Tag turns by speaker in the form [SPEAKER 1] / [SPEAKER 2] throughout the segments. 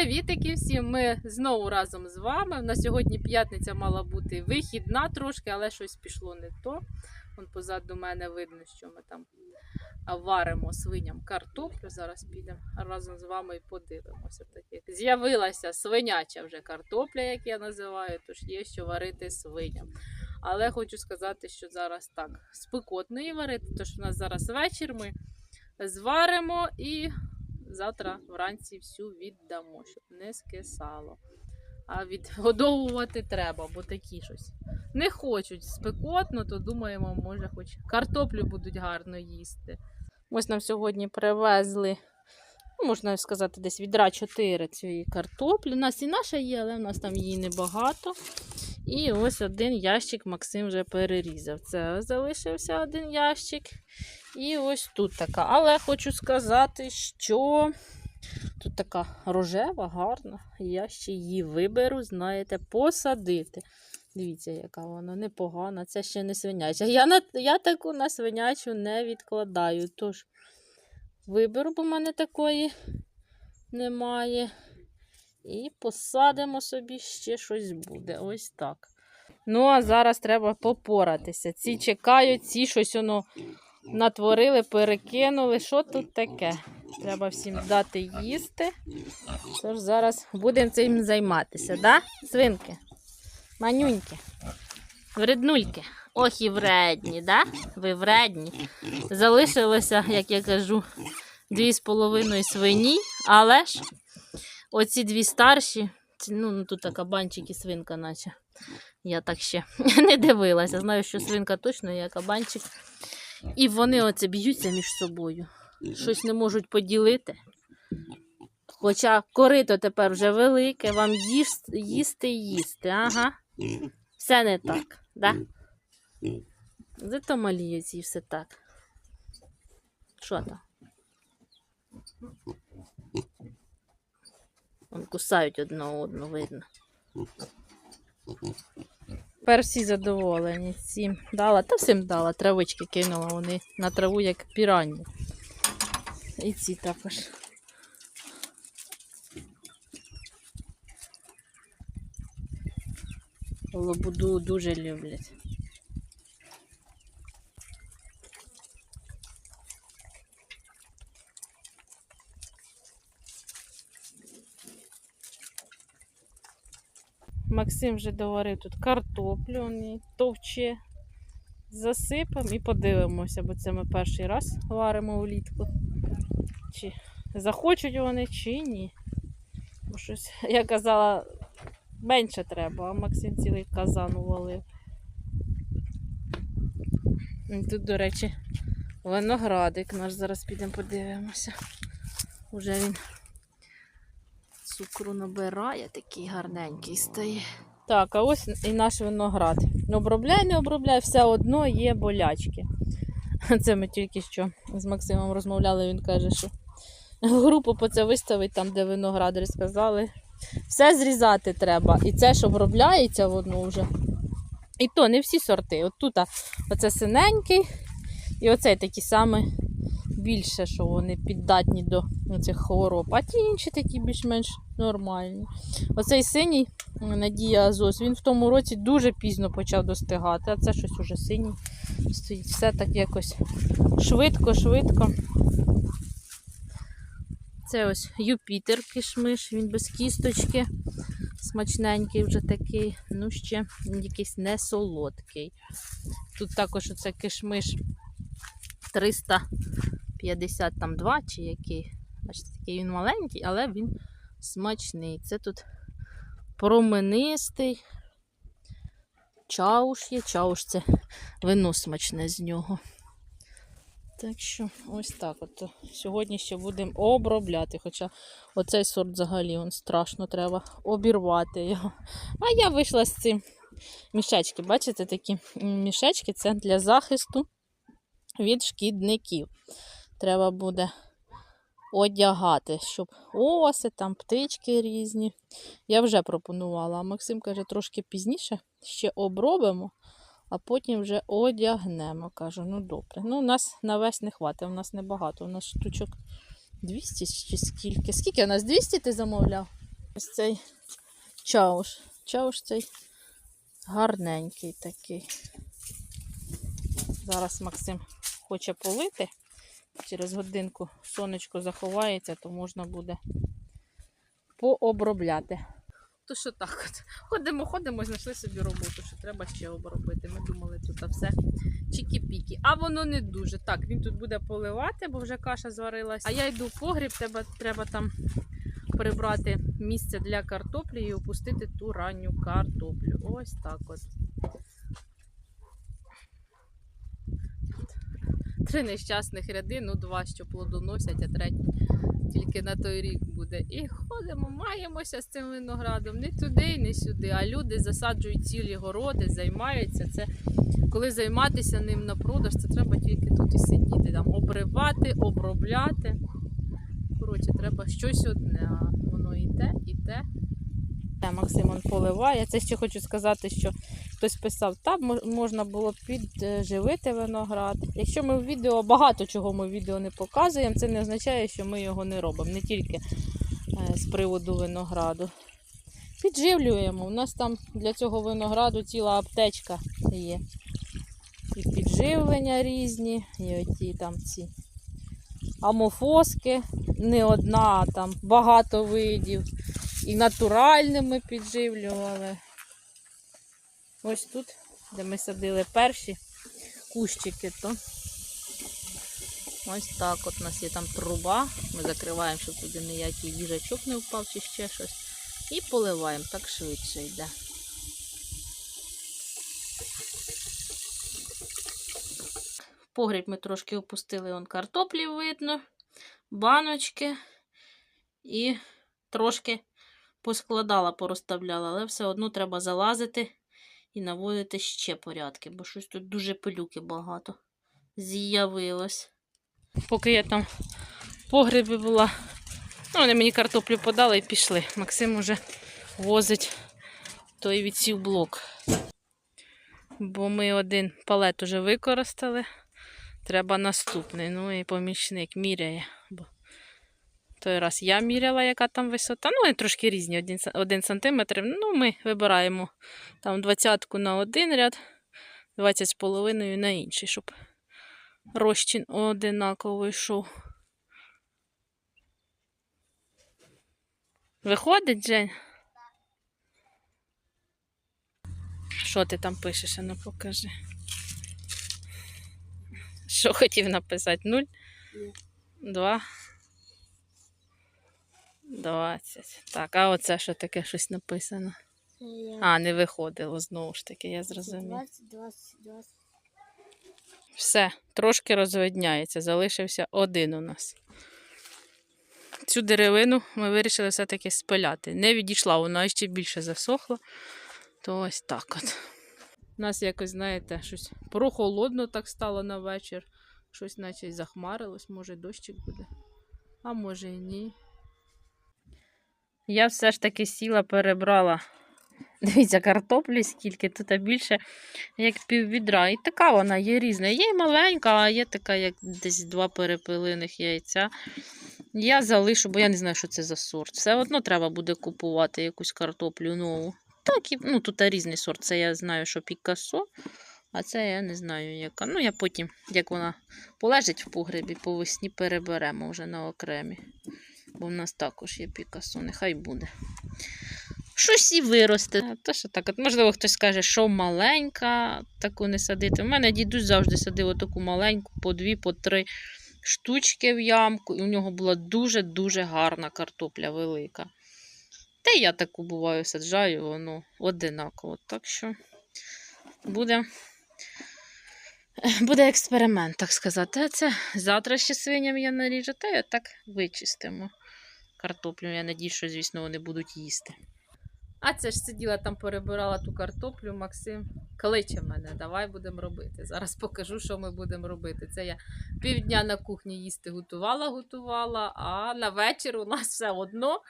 [SPEAKER 1] Привітики всім! Ми знову разом з вами. У нас сьогодні п'ятниця мала бути вихідна трошки, але щось пішло не то. Вон позаду мене видно, що ми там варимо свиням картоплю. Зараз підемо разом з вами і подивимося. З'явилася свиняча вже картопля, як я називаю, тож є що варити свиням. Але хочу сказати, що зараз так спекотно її варити, тож у нас зараз вечір ми зваримо і завтра вранці всю віддамо, щоб не скисало. А відгодовувати треба, бо такі щось не хочуть спекотно, то думаємо, може, хоч картоплю будуть гарно їсти. Ось нам сьогодні привезли, ну, можна сказати, десь відра 4 цієї картоплі. У нас і наша є, але в нас там її небагато. І ось один ящик Максим вже перерізав. Це залишився один ящик. І ось тут така. Але хочу сказати, що тут така рожева, гарна. Я ще її виберу, знаєте, посадити. Дивіться, яка вона непогана. Це ще не свиняча. Я, на, я таку на свинячу не відкладаю. Тож виберу, бо в мене такої немає. І посадимо собі ще щось буде. Ось так. Ну, а зараз треба попоратися. Ці чекають, ці щось воно натворили, перекинули. Що тут таке? Треба всім дати їсти. Тож зараз будемо цим займатися, да? Свинки? Манюньки. Вреднульки. Ох і вредні, да? Ви вредні. Залишилося, як я кажу, дві з половиною свині, але ж оці дві старші, ну тут така банчик і свинка, наче. Я так ще не дивилася. Знаю, що свинка точно є кабанчик. І вони оце б'ються між собою. Щось не можуть поділити. Хоча корито тепер вже велике, вам їж, їсти і їсти. Ага. Все не так, да? Зато малі ці все так. Що там? Вон кусають одне одну, видно. Тепер всі задоволені. Всім дала, та всім дала. Травички кинула вони на траву, як піранні. І ці також. Лобуду дуже люблять. Максим вже доварив тут картоплю, він товче. Засипемо і подивимося, бо це ми перший раз варимо влітку. Чи захочуть вони, чи ні. Бо щось, я казала, менше треба, а Максим цілий казан увалив. Тут, до речі, виноградик наш зараз підемо подивимося. Уже він цукру набирає, такий гарненький стає. Так, а ось і наш виноград. Обробляй, не обробляй, все одно є болячки. Це ми тільки що з Максимом розмовляли, він каже, що групу по це виставить там, де виноградарі сказали. Все зрізати треба. І це ж обробляється воно вже. І то не всі сорти. От тут оце синенький, і оцей такий самий більше, що вони піддатні до цих хвороб. А ті інші такі більш-менш нормальні. Оцей синій Надія Азос, він в тому році дуже пізно почав достигати, а це щось уже синій стоїть. Все так якось швидко-швидко. Це ось Юпітер кишмиш, він без кісточки. Смачненький вже такий, ну ще якийсь не солодкий. Тут також оце кишмиш 352 чи який. Бачите, такий він маленький, але він смачний. Це тут променистий. Чауш є. Чауш це вино смачне з нього. Так що ось так от. Сьогодні ще будемо обробляти. Хоча оцей сорт взагалі он страшно треба обірвати його. А я вийшла з цим мішечки. Бачите, такі мішечки це для захисту від шкідників. Треба буде одягати, щоб оси, там птички різні. Я вже пропонувала, а Максим каже, трошки пізніше ще обробимо, а потім вже одягнемо. Кажу, ну добре. Ну, у нас на весь не хватить, у нас небагато. У нас штучок 200 чи скільки. Скільки у нас 200 ти замовляв? Ось цей чауш. Чауш цей гарненький такий. Зараз Максим хоче полити. Через годинку сонечко заховається, то можна буде пообробляти. То що так от. Ходимо, ходимо, знайшли собі роботу, що треба ще обробити. Ми думали, тут все чікі-пікі. А воно не дуже. Так, він тут буде поливати, бо вже каша зварилась. А я йду в погріб, треба, треба там прибрати місце для картоплі і опустити ту ранню картоплю. Ось так от. Три нещасних ряди, ну два, що плодоносять, а третій тільки на той рік буде. І ходимо, маємося з цим виноградом. Не туди, не сюди. А люди засаджують цілі городи, займаються. Це коли займатися ним на продаж, це треба тільки тут і сидіти. Там обривати, обробляти. Коротше, треба щось одне, а воно і те, і те. Те, Максим он поливає. Це ще хочу сказати, що хтось писав, там можна було підживити виноград. Якщо ми в відео багато чого ми в відео не показуємо, це не означає, що ми його не робимо. Не тільки е, з приводу винограду. Підживлюємо. У нас там для цього винограду ціла аптечка є. І підживлення різні, і оті там ці амофоски, не одна, а там багато видів. І натуральними підживлювали. Ось тут, де ми садили перші кущики, то ось так от у нас є там труба. Ми закриваємо, щоб туди ніякий їжачок не впав чи ще щось. І поливаємо, так швидше йде. В погріб ми трошки опустили он картоплі видно, баночки і трошки поскладала, порозставляла, але все одно треба залазити і наводити ще порядки, бо щось тут дуже пилюки багато з'явилось. Поки я там в погребі була, ну, вони мені картоплю подали і пішли. Максим уже возить той відсів блок. Бо ми один палет уже використали. Треба наступний. Ну і помічник міряє. Бо той раз я міряла, яка там висота. Ну, вони трошки різні, один, один сантиметр. Ну, ми вибираємо там двадцятку на один ряд, 20 з половиною на інший, щоб розчин одинаково йшов. Виходить, Жень? Що ти там пишеш? А Ну покажи. Що хотів написати? Нуль? Два. Двадцять. Так, а оце що таке щось написано? А, не виходило знову ж таки, я зрозумів.
[SPEAKER 2] 20, 20, 20.
[SPEAKER 1] Все, трошки розвидняється, залишився один у нас. Цю деревину ми вирішили все-таки спиляти. Не відійшла, вона ще більше засохла. То ось так от. У нас якось, знаєте, щось прохолодно так стало на вечір. Щось наче захмарилось, може дощик буде. А може і ні. Я все ж таки сіла, перебрала. Дивіться, картоплі скільки, тут більше як піввідра. І така вона є різна. Є й маленька, а є така, як десь два перепилиних яйця. Я залишу, бо я не знаю, що це за сорт. Все одно треба буде купувати якусь картоплю нову. Так, і, ну тут різний сорт. Це я знаю, що Пікасо, а це я не знаю, яка. Ну, я потім, як вона полежить в погребі, по весні переберемо вже на окремі. Бо в нас також є Пікасо, нехай буде. Щось і виросте. А То що так, от можливо, хтось скаже, що маленька, таку не садити. У мене дідусь завжди садив отаку маленьку, по дві, по три штучки в ямку, і у нього була дуже-дуже гарна картопля велика. Та я таку буваю саджаю, воно одинаково. Так що буде, буде експеримент, так сказати. Це завтра ще свиням я наріжу, та я так вичистимо картоплю. Я надію, що, звісно, вони будуть їсти. А це ж сиділа там, перебирала ту картоплю, Максим кличе мене, давай будемо робити. Зараз покажу, що ми будемо робити. Це я півдня на кухні їсти готувала, готувала, а на вечір у нас все одно.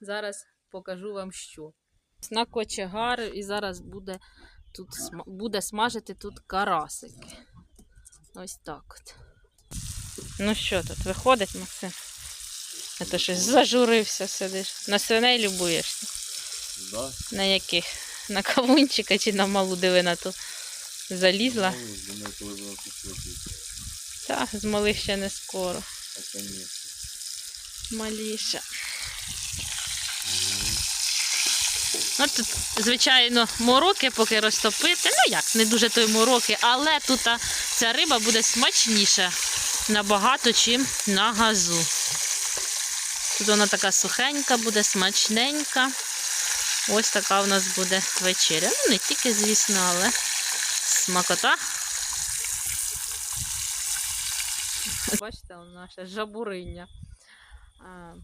[SPEAKER 1] Зараз покажу вам що. На кочегар і зараз буде тут буде смажити тут карасики. Ось так от. Ну що тут, виходить, Максим? А то щось зажурився сидиш. На свиней любуєшся.
[SPEAKER 2] Да?
[SPEAKER 1] На яких? На кавунчика чи на малу дивина ту залізла.
[SPEAKER 2] Ну, Думаю, коли вона тут летить.
[SPEAKER 1] Та, з малих ще не скоро. Маліша. Ну, тут, звичайно, мороки поки розтопити. Ну як, не дуже той мороки, але тут ця риба буде смачніша набагато, чим на газу. Тут вона така сухенька буде, смачненька. Ось така у нас буде вечеря. Ну, не тільки, звісно, але смакота. Бачите, наше жабуриня. А,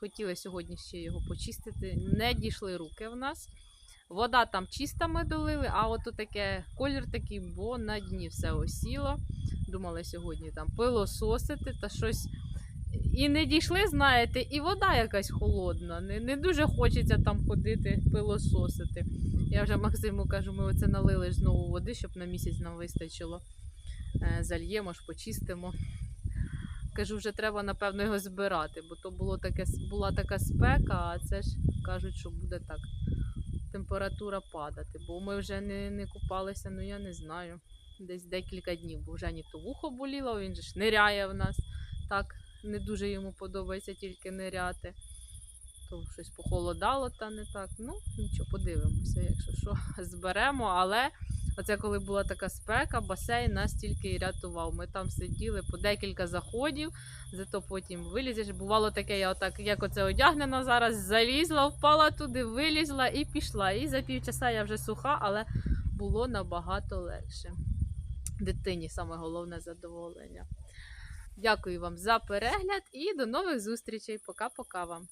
[SPEAKER 1] Хотіли сьогодні ще його почистити. Не дійшли руки в нас. Вода там чиста ми долили, а от таке колір такий, бо на дні все осіло. Думали сьогодні там пилососити та щось. І не дійшли, знаєте, і вода якась холодна. Не, не дуже хочеться там ходити пилососити. Я вже Максиму кажу, ми оце налили знову води, щоб на місяць нам вистачило. Е, Зальємо ж, почистимо. Кажу, вже треба, напевно, його збирати, бо то було таке, була така спека, а це ж кажуть, що буде так. Температура падати, бо ми вже не, не купалися, ну я не знаю. Десь декілька днів, бо вже ні то вухо боліло, він же ж ниряє в нас. Так, не дуже йому подобається тільки ниряти. То щось похолодало та не так. Ну, нічого, подивимося, якщо що, зберемо. Але оце коли була така спека, басейн нас тільки і рятував. Ми там сиділи по декілька заходів, зато потім вилізеш. Бувало таке, я отак, як оце одягнена зараз, залізла, впала туди, вилізла і пішла. І за півчаса я вже суха, але було набагато легше. Дитині саме головне задоволення. Дякую вам за перегляд і до нових зустрічей. Пока-пока вам.